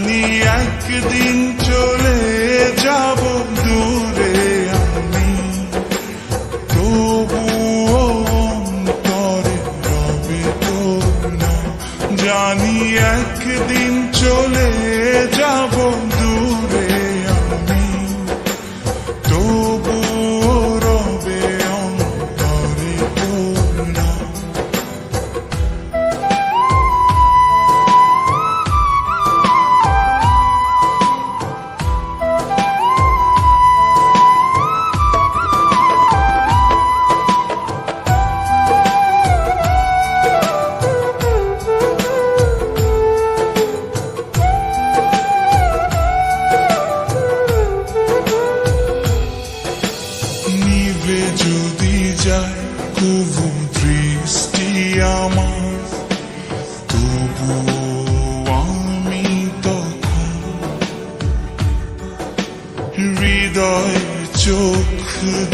জানি একদিন চলে যাব দূরে আমি। তবুও অন্তরে রবে তো না জানি একদিন চলে যাব দূরে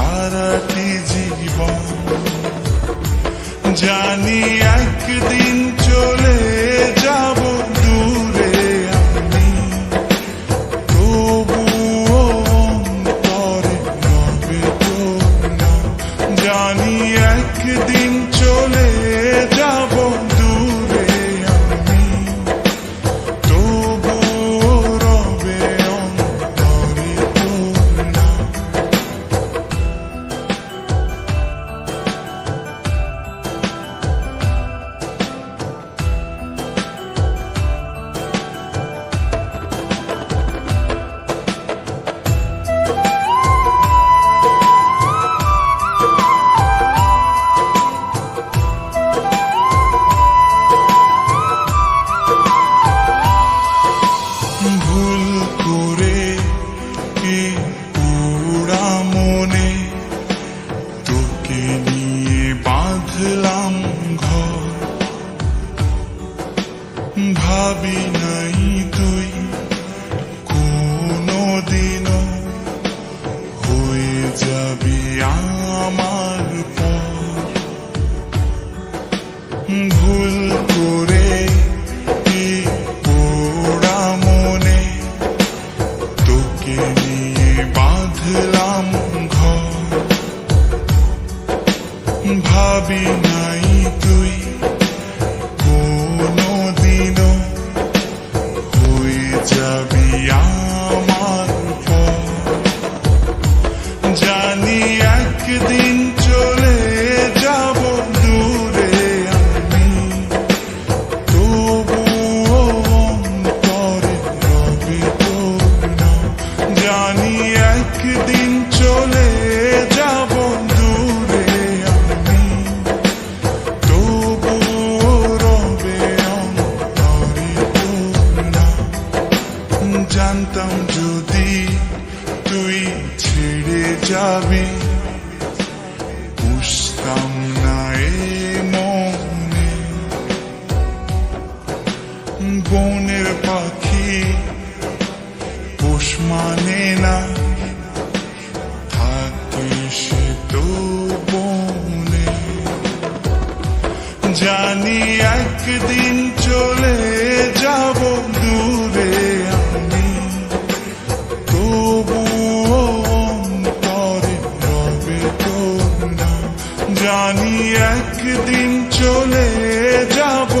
সারাটি জীবন। জানি একদিন চলে যাব। নাই তুই কোনো দিনও হয়ে আমার ভুল করে বাঁধলাম ভাবি নাই যাবি বুঝতাম না এ মনে বনের পাখি পোষ মানে না থাকে সে তো বনে জানি একদিন চলে যাব জানি একদিন চলে যাব।